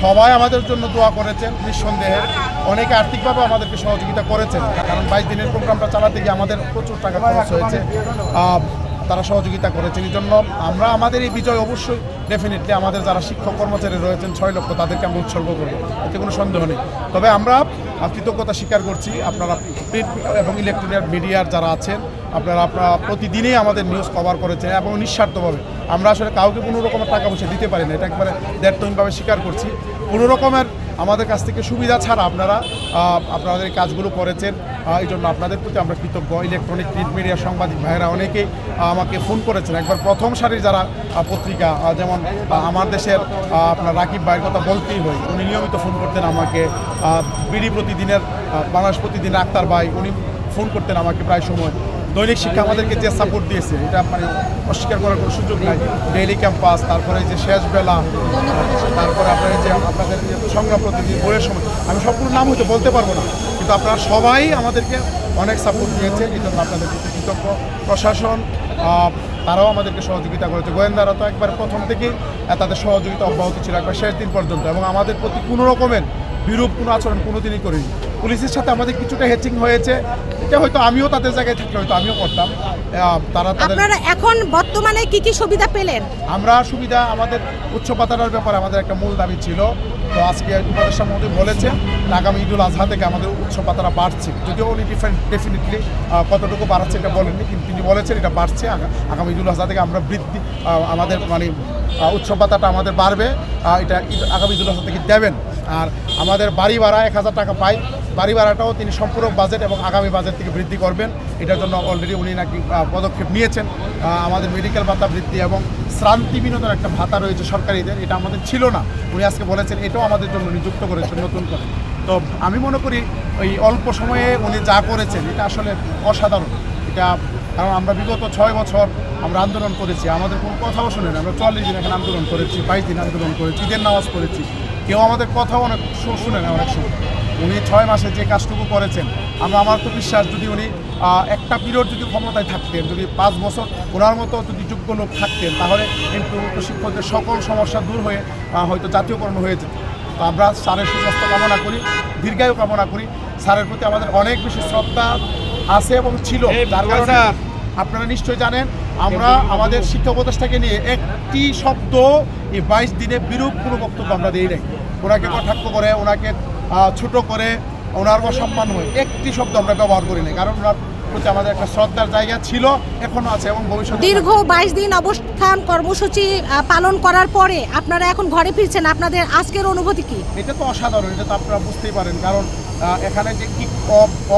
সবাই আমাদের জন্য দোয়া করেছেন, নিঃসন্দেহে। অনেকে আর্থিকভাবে আমাদেরকে সহযোগিতা করেছেন, কারণ বাইশ দিনের প্রোগ্রামটা চালাতে গিয়ে আমাদের প্রচুর টাকা খরচ হয়েছে। তারা সহযোগিতা করেছেন। এই জন্য আমরা আমাদের এই বিজয় অবশ্যই ডেফিনেটলি আমাদের যারা শিক্ষক কর্মচারী রয়েছেন, ছয় লক্ষ, তাদেরকে আমরা উৎসর্গ করব। এতে কোনো সন্দেহ নেই। তবে আমরা কৃতজ্ঞতা স্বীকার করছি আপনারা প্রিন্ট এবং ইলেকট্রনিক মিডিয়ার যারা আছেন আপনারা আপনারা প্রতিদিনই আমাদের নিউজ কভার করেছেন এবং নিঃস্বার্থভাবে। আমরা আসলে কাউকে কোনো রকমের টাকা পয়সা দিতে পারি না, এটা একবারে দ্ব্যর্থহীনভাবে স্বীকার করছি। কোনো রকমের আমাদের কাছ থেকে সুবিধা ছাড়া আপনারা আপনাদের কাজগুলো করেছেন। এই জন্য আপনাদের প্রতি আমরা কৃতজ্ঞ। ইলেকট্রনিক প্রিন্ট মিডিয়ার সাংবাদিক ভাইয়েরা অনেকেই আমাকে ফোন করেছেন। একবার প্রথম সারির যারা পত্রিকা যেমন আমার দেশের আপনার রাকিব ভাইয়ের কথা বলতেই হয়, উনি নিয়মিত ফোন করতেন আমাকে। বিডি প্রতিদিনের বাংলাদেশ প্রতিদিন আক্তার ভাই, উনি ফোন করতেন আমাকে প্রায় সময়। দৈনিক শিক্ষা আমাদেরকে যে সাপোর্ট দিয়েছে, এটা মানে অস্বীকার করার কোনো সুযোগ নাই। ডেইলি ক্যাম্পাস তারপরে যে শেষ বেলা, তারপরে আপনার যে আপনাদের যে সংগ্রাম প্রতিনিধি বইয়ের সময়, আমি সবগুলো নাম হয়তো বলতে পারব না, কিন্তু আপনারা সবাই আমাদেরকে অনেক সাপোর্ট দিয়েছে এই জন্য আপনাদের কৃতজ্ঞ। প্রশাসন তারাও আমাদেরকে সহযোগিতা করেছে। গোয়েন্দারা তো একবার প্রথম থেকেই তাদের সহযোগিতা অব্যাহত ছিল একবার শেষ দিন পর্যন্ত, এবং আমাদের প্রতি কোনো রকমের বিরূপ কোনো আচরণ কোনোদিনই করিনি। পুলিশের সাথে আমাদের কিছুটা হেচিং হয়েছে এটা হয়তো আমিও তাদের জায়গায় থাকলে হয়তো আমিও করতাম। তারা তাদের আপনারা এখন বর্তমানে কি কি সুবিধা পেলেন? আমরা সুবিধা আমাদের উচ্চ পাতাটার ব্যাপারে আমাদের একটা মূল দাবি ছিল। তো আজকে উপদেষ্টা মহোদয় বলেছেন আগামী ঈদুল আজহা থেকে আমাদের উচ্চ পাতাটা বাড়ছে। যদিও উনি ডিফারেন্ট ডেফিনেটলি কতটুকু বাড়াচ্ছে এটা বলেননি কিন্তু তিনি বলেছেন এটা বাড়ছে। আগা- আগামী ঈদুল আজহা থেকে আমরা বৃদ্ধি আমাদের মানে উচ্চ পাতাটা আমাদের বাড়বে। এটা আগামী আজহা থেকে দেবেন। আর আমাদের বাড়ি ভাড়া এক হাজার টাকা পাই। বাড়ি ভাড়াটাও তিনি সম্পূরক বাজেট এবং আগামী বাজেট থেকে বৃদ্ধি করবেন। এটার জন্য অলরেডি উনি নাকি পদক্ষেপ নিয়েছেন। আমাদের মেডিকেল ভাতা বৃদ্ধি এবং শ্রান্তি বিনোদন একটা ভাতা রয়েছে সরকারিদের। এটা আমাদের ছিল না। উনি আজকে বলেছেন, এটাও আমাদের জন্য নিযুক্ত করেছেন নতুন করে। তো আমি মনে করি ওই অল্প সময়ে উনি যা করেছেন, এটা আসলে অসাধারণ। এটা কারণ আমরা বিগত ছয় বছর আমরা আন্দোলন করেছি। আমাদের কোনো কথাও শোনেন আমরা চল্লিশ দিন এখানে আন্দোলন করেছি, বাইশ দিন আন্দোলন করেছি, ঈদের নামাজ করেছি কেউ আমাদের কথাও অনেক শু- শুনে না অনেক সময়। উনি ছয় মাসে যে কাজটুকু করেছেন, আমরা আমার তো বিশ্বাস যদি উনি একটা পিরিয়ড যদি ক্ষমতায় থাকতেন, যদি পাঁচ বছর ওনার মতো যদি যোগ্য লোক থাকতেন, তাহলে কিন্তু শিক্ষকদের সকল সমস্যা দূর হয়ে হয়তো জাতীয়করণ হয়ে যেত। তো আমরা স্যারের সুস্বাস্থ্য কামনা করি, দীর্ঘায়ু কামনা করি। স্যারের প্রতি আমাদের অনেক বেশি শ্রদ্ধা আছে এবং ছিল। যার কারণে আপনারা নিশ্চয়ই জানেন আমরা আমাদের শিক্ষা উপদেষ্টাকে নিয়ে একটি শব্দ এই বাইশ দিনে বিরূপ কোনো বক্তব্য আমরা দিই নাই। ওনাকে কটাক্ষ করে ওনাকে ছোট করে ওনার অসম্মান হয়ে একটি শব্দ আমরা ব্যবহার করি নাই। কারণ ওনার প্রতি আমাদের একটা শ্রদ্ধার জায়গা ছিল এখনও আছে এবং ভবিষ্যতে দীর্ঘ বাইশ দিন অবস্থান কর্মসূচি পালন করার পরে আপনারা এখন ঘরে ফিরছেন আপনাদের আজকের অনুভূতি কি? এটা তো অসাধারণ এটা তো আপনারা বুঝতেই পারেন। কারণ এখানে যে কি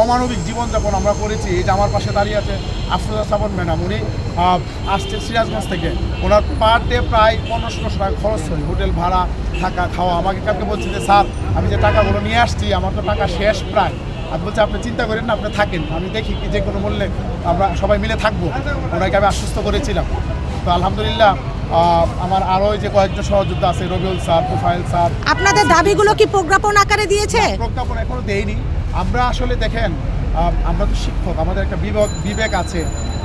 অমানবিক জীবনযাপন আমরা করেছি এই যে আমার পাশে দাঁড়িয়ে আছে আফরোজা সাবন ম্যাডাম। উনি আহ, আসছেন সিরাজগঞ্জ থেকে। ওনার পার ডে প্রায় পনেরোশো টাকা খরচ হয় হোটেল ভাড়া থাকা খাওয়া। আমাকে কালকে বলছে যে স্যার আমি যে টাকাগুলো নিয়ে আসছি আমার তো টাকা শেষ প্রায়। আমি বলছি আপনি চিন্তা করেন না আপনি থাকেন। আমি দেখি কি যে কোনো মূল্যে আমরা সবাই মিলে থাকব। ওনাকে আমি আশ্বস্ত করেছিলাম। তো আলহামদুলিল্লাহ আমার আরও যে কয়েকজন সহযোদ্ধা আছে রবিউল স্যার প্রোফাইল স্যার। আপনাদের দাবিগুলো কি প্রজ্ঞাপন আকারে দিয়েছে? প্রজ্ঞাপন এখনও দেয়নি আমরা আসলে দেখেন আমরা তো শিক্ষক আমাদের একটা বিবেক বিবেক আছে।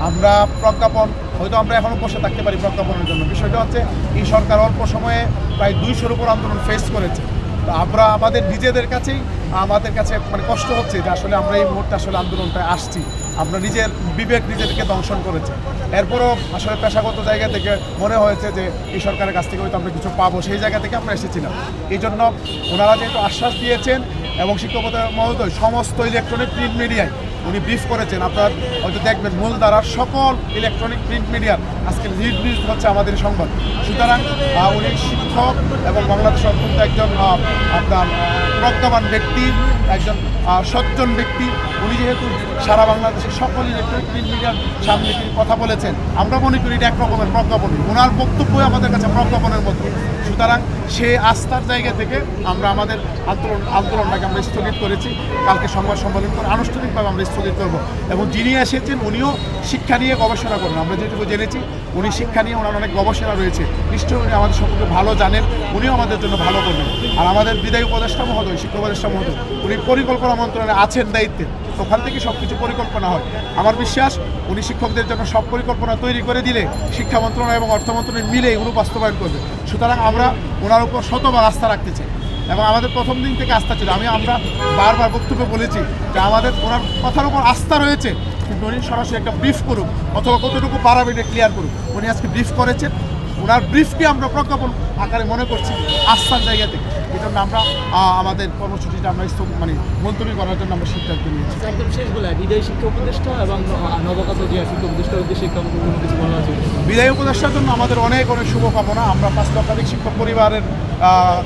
আমরা প্রজ্ঞাপন হয়তো আমরা এখনও বসে থাকতে পারি প্রজ্ঞাপনের জন্য। বিষয়টা হচ্ছে এই সরকার অল্প সময়ে প্রায় দুইশোর উপর আন্দোলন ফেস করেছে। তো আমরা আমাদের নিজেদের কাছেই আমাদের কাছে মানে কষ্ট হচ্ছে যে আসলে আমরা এই মুহূর্তে আসলে আন্দোলনটায় আসছি। আমরা নিজের বিবেক নিজেদেরকে দংশন করেছে। এরপরও আসলে পেশাগত জায়গা থেকে মনে হয়েছে যে, এই সরকারের কাছ থেকে হয়তো আমরা কিছু পাবো, সেই জায়গা থেকে আমরা এসেছিলাম এই জন্য ওনারা যেহেতু আশ্বাস দিয়েছেন এবং শিক্ষকতা মহোদয় সমস্ত ইলেকট্রনিক প্রিন্ট মিডিয়ায় উনি ব্রিফ করেছেন। আপনার হয়তো দেখবেন মূল দ্বারার সকল ইলেকট্রনিক প্রিন্ট মিডিয়ার আজকে লিড নিউজ হচ্ছে আমাদের সংবাদ। সুতরাং উনি শিক্ষক এবং বাংলাদেশ অত্যন্ত একজন আপনার প্রজ্ঞাবান ব্যক্তি, একজন সজ্জন ব্যক্তি। উনি যেহেতু সারা বাংলাদেশের সকল ইলেকট্রনিক প্রিন্ট মিডিয়ার সামনে তিনি কথা বলেছেন, আমরা মনে করি এটা এক রকমের প্রজ্ঞাপন। ওনার বক্তব্যই আমাদের কাছে প্রজ্ঞাপনের মতো। সুতরাং, সে আস্থার জায়গা থেকে আমরা আমাদের আন্দোলন, আন্দোলনটাকে আমরা স্থগিত করেছি। কালকে সংবাদ সম্মেলন করে আনুষ্ঠানিকভাবে আমরা স্থগিত করব। এবং যিনি এসেছেন, উনিও শিক্ষা নিয়ে গবেষণা করবেন। আমরা যেটুকু জেনেছি উনি শিক্ষা নিয়ে ওনার অনেক গবেষণা রয়েছে। নিশ্চয়ই উনি আমাদের সম্পর্কে ভালো জানেন, উনিও আমাদের জন্য ভালো করবেন। আর আমাদের বিদায়ী উপদেষ্টা মহোদয়, শিক্ষা উপদেষ্টা মহোদয়, উনি পরিকল্পনা মন্ত্রণালয়ে আছেন দায়িত্বে। ওখান থেকে সব কিছু পরিকল্পনা হয়। আমার বিশ্বাস, উনি শিক্ষকদের জন্য সব পরিকল্পনা তৈরি করে দিলে শিক্ষা মন্ত্রণালয় এবং অর্থ মন্ত্রণালয় মিলে এগুলো বাস্তবায়ন করবে। সুতরাং আমরা ওনার উপর শতভাগ আস্থা রাখতে চাই। এবং আমাদের প্রথম দিন থেকে আস্থা ছিল। আমি আমরা বারবার বক্তব্য বলেছি যে আমাদের ওনার কথার উপর আস্থা রয়েছে। উনি সরাসরি একটা ব্রিফ করুক, অথবা কতটুকু পারাবে এটা ক্লিয়ার করুক। উনি আজকে ব্রিফ করেছেন। ওনার ব্রিফকে আমরা প্রজ্ঞাপন আকারে মনে করছি আস্থার জায়গা থেকে। এই জন্য আমরা আমাদের কর্মসূচিটা আমরা মানে মুলতবি করার জন্য আমরা সিদ্ধান্ত নিয়েছি। একদম শেষ বলে বিদায়ী শিক্ষা উপদেষ্টা এবং নবকাত যে শিক্ষা উপদেষ্টার উদ্দেশ্যে কোনো কিছু বলা আছে? বিদায় উপদেষ্টার জন্য আমাদের অনেক অনেক শুভকামনা। আমরা পাঁচ লক্ষাধিক শিক্ষক পরিবারের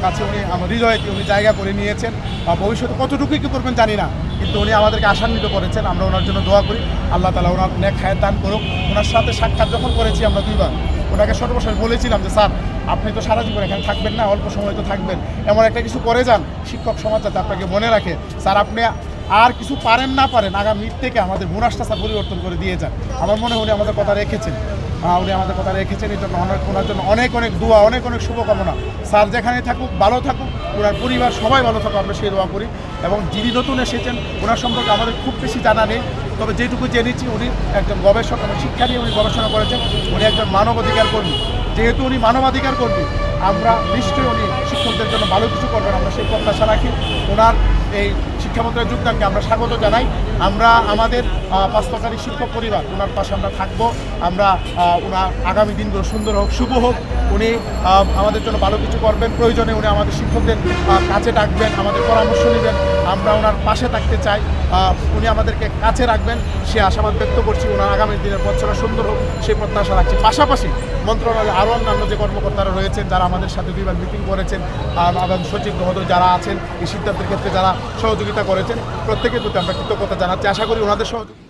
কাছে উনি আমার হৃদয়কে উনি জায়গা করে নিয়েছেন। ভবিষ্যতে কতটুকুই কী করবেন জানি না কিন্তু উনি আমাদেরকে আশান্বিত করেছেন। আমরা ওনার জন্য দোয়া করি। আল্লাহ তালা ওনার নেক হায়াত দান করুক। ওনার সাথে সাক্ষাৎ যখন করেছি আমরা দুইবার। ওনাকে সর্বশেষ বলেছিলাম যে, স্যার, আপনি তো সারা জীবন এখানে থাকবেন না, অল্প সময় তো থাকবেন। এমন একটা কিছু করে যান, শিক্ষক সমাজ যাতে আপনাকে মনে রাখে। স্যার, আপনি আর কিছু পারেন না, পারেন। আগামীর থেকে আমাদের স্যার পরিবর্তন করে দিয়ে যান। আমার মনে হয় আমাদের কথা রেখেছেন। উনি আমাদের কথা রেখেছেন, এই জন্য অনেক ওনার জন্য অনেক অনেক দোয়া, অনেক অনেক শুভকামনা। স্যার যেখানে থাকুক, ভালো থাকুক, ওনার পরিবার সবাই ভালো থাকুক, আমরা সেই দোয়া করি। এবং যিনি নতুন এসেছেন, ওনার সম্পর্কে আমাদের খুব বেশি জানা নেই। তবে যেটুকু জেনেছি, উনি একজন গবেষক এবং শিক্ষা নিয়ে উনি গবেষণা করেছেন। উনি একজন মানবাধিকার কর্মী। যেহেতু উনি মানবাধিকার কর্মী, আমরা নিশ্চয়ই উনি শিক্ষকদের জন্য ভালো কিছু করবেন। আমরা সেই প্রত্যাশা রাখি। ওনার এই শিক্ষামন্ত্রীর যোগদানকে আমরা স্বাগত জানাই। আমরা আমাদের পাস্তকারী শিক্ষক পরিবার ওনার পাশে আমরা থাকব। আমরা ওনার আগামী দিনগুলো সুন্দর হোক, শুভ হোক। উনি আমাদের জন্য ভালো কিছু করবেন। প্রয়োজনে উনি আমাদের শিক্ষকদের কাছে ডাকবেন, আমাদের পরামর্শ নেবেন। আমরা ওনার পাশে থাকতে চাই। উনি আমাদেরকে কাছে রাখবেন। সে আশাবাদ ব্যক্ত করছি ওনার আগামী দিনের বছরটা সুন্দর হোক, সেই প্রত্যাশা রাখছি। পাশাপাশি মন্ত্রণালয়ে আরও অন্যান্য যে কর্মকর্তারা রয়েছেন, যারা আমাদের সাথে দুইবার মিটিং করেছেন আমাদের সচিব মহোদয় যারা আছেন, এই সিদ্ধান্তের ক্ষেত্রে যারা সহযোগিতা করেছেন, প্রত্যেকের প্রতি আমরা কৃতজ্ঞতা জানাচ্ছি। আশা করি ওনাদের সহযোগিতা